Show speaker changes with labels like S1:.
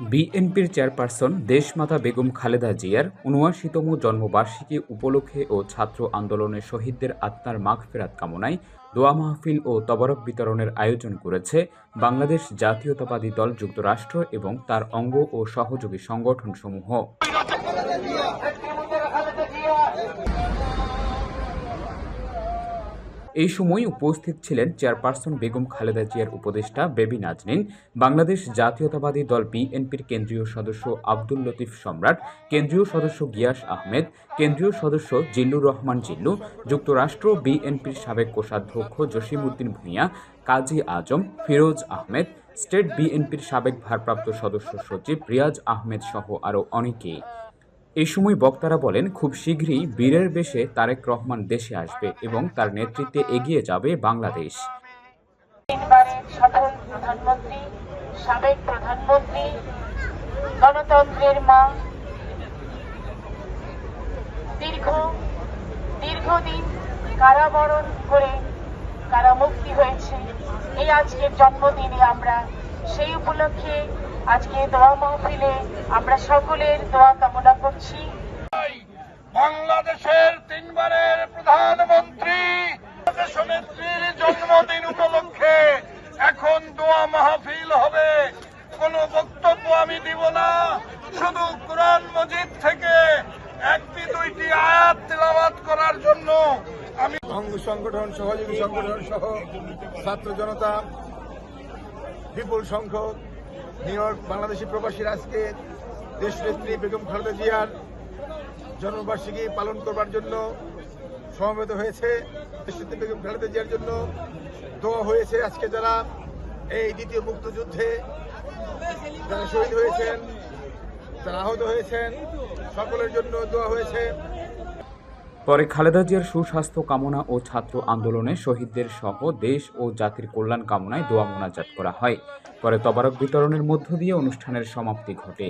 S1: বিএনপির চেয়ারপারসন দেশমাতা বেগম খালেদা জিয়ার উনআশিতম জন্মবার্ষিকী উপলক্ষে ও ছাত্র আন্দোলনের শহীদদের আত্মার মাঘ ফেরাত কামনায় দোয়া মাহফিল ও তবরক বিতরণের আয়োজন করেছে বাংলাদেশ জাতীয়তাবাদী দল, যুক্তরাষ্ট্র এবং তার অঙ্গ ও সহযোগী সংগঠনসমূহ। এই সময় উপস্থিত ছিলেন চেয়ারপারসন বেগম খালেদা জিয়ার উপদেষ্টা বেবি নাজনীন, বাংলাদেশ জাতীয়তাবাদী দল বিএনপির কেন্দ্রীয় সদস্য আব্দুল লতিফ সম্রাট, কেন্দ্রীয় সদস্য গিয়াস আহমেদ, কেন্দ্রীয় সদস্য জিল্লুর রহমান জিল্লু, যুক্তরাষ্ট্র বিএনপির সাবেক কোষাধ্যক্ষ জসিমউদ্দিন ভূঁইয়া, কাজী আজম, ফিরোজ আহমেদ, স্টেট বিএনপির সাবেক ভারপ্রাপ্ত সদস্য সচিব রিয়াজ আহমেদ সহ আরও অনেকেই এই সময় বক্তারা বলেন, খুব শীঘ্রই বীরের বেশে তারেক রহমান দেশে আসবে এবং তার নেতৃত্বে এগিয়ে যাবে বাংলাদেশ।
S2: সফল গণতন্ত্রের মা, দীর্ঘ, দীর্ঘদিন কারাবরণ করে কারামুক্তি হয়েছে। এই আজকের জন্মদিনে আমরা সেই উপলক্ষে আজকে দোয়া মাহফিলে আমরা সকলের দোয়া কামনা করছি।
S3: বাংলাদেশের তিনবারের প্রধানমন্ত্রী দেশনেত্রীর জন্মদিন উপলক্ষে এখন দোয়া মাহফিল হবে। কোনো বক্তব্য আমি দিব না শুধু কোরআন মজিদ থেকে একটি দুইটি আয়াত তেলাওয়াত করার জন্য আমি অঙ্গ সংগঠন সহযোগী সংগঠন সহ ছাত্র জনতা বিপুল সংখ্যক নিউ ইয়র্ক বাংলাদেশি প্রবাসীর আজকে দেশনেত্রী বেগম খালেদা জিয়ার জন্মবার্ষিকী পালন করবার জন্য সমবেত হয়েছে। দেশনেত্রী বেগম খালেদা জিয়ার জন্য দোয়া হয়েছে আজকে যারা এই দ্বিতীয় মুক্তিযুদ্ধে যারা শহীদ হয়েছেন, যারা আহত হয়েছেন, সকলের জন্য দোয়া হয়েছে।
S1: পরে খালেদা জিয়ার সুস্বাস্থ্য কামনা ও ছাত্র আন্দোলনে শহীদদের সহ দেশ ও জাতির কল্যাণ কামনায় দোয়া মোনাজাত করা হয়। পরে তবারক বিতরণের মধ্য দিয়ে অনুষ্ঠানের সমাপ্তি ঘটে।